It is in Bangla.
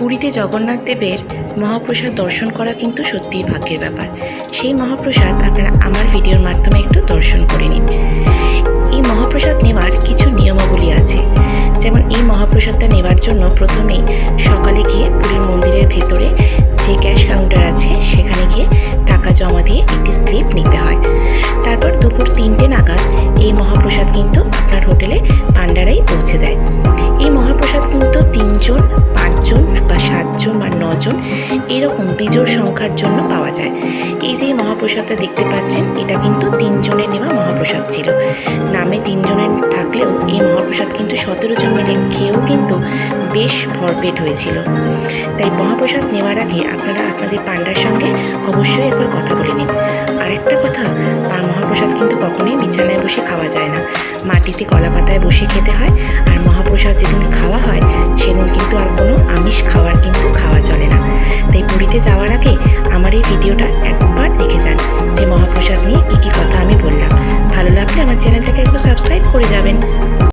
জগন্নাথ দেবের মহাপ্রসাদ দর্শন করা কিন্তু সত্যিই ভাগ্যের ব্যাপার। সেই মহাপ্রসাদ আপনারা আমার ভিডিওর মাধ্যমে একটু দর্শন করে নিন। এই মহাপ্রসাদ নেওয়ার কিছু নিয়মাবলী আছে। যেমন এই মহাপ্রসাদটা নেওয়ার জন্য প্রথমেই সকালে গিয়ে পুরীর মন্দিরের ভেতরে যে ক্যাশ কাউন্টার আছে, সেখানে গিয়ে টাকা জমা দিয়ে একটি স্লিপ নিতে হয়। তারপর দুপুর তিনটে নাগাদ এই মহাপ্রসাদ কিন্তু আপনার হোটেলে পান্ডারাই পৌঁছে দেয়। সাতজন এরকম বিজোড় সংখ্যার জন্য পাওয়া যায়। এই যে মহাপ্রসাদটা দেখতে পাচ্ছেন, এটা কিন্তু তিনজনের নেওয়া মহাপ্রসাদ ছিল। নামে তিনজনের থাকলেও এই মহাপ্রসাদ কিন্তু সতেরো জন মিলে খেয়েও কিন্তু বেশ ভরপেট হয়েছিল। তাই মহাপ্রসাদ নেওয়ার আগে আপনারা আপনাদের পান্ডার সঙ্গে অবশ্যই একবার কথা বলে নিন। আর একটা কথা মহাপ্রসাদ কিন্তু কখনোই বিছানায় বসে খাওয়া যায় না। মাটিতে কলা পাতায় বসে খেতে হয় ভিডিওটা একবার দেখে যান। যে মহাপ্রসাদ নিয়ে কী কী কথা আমি বললাম। ভালো লাগলে আমার চ্যানেলটাকে একটু সাবস্ক্রাইব করে যাবেন।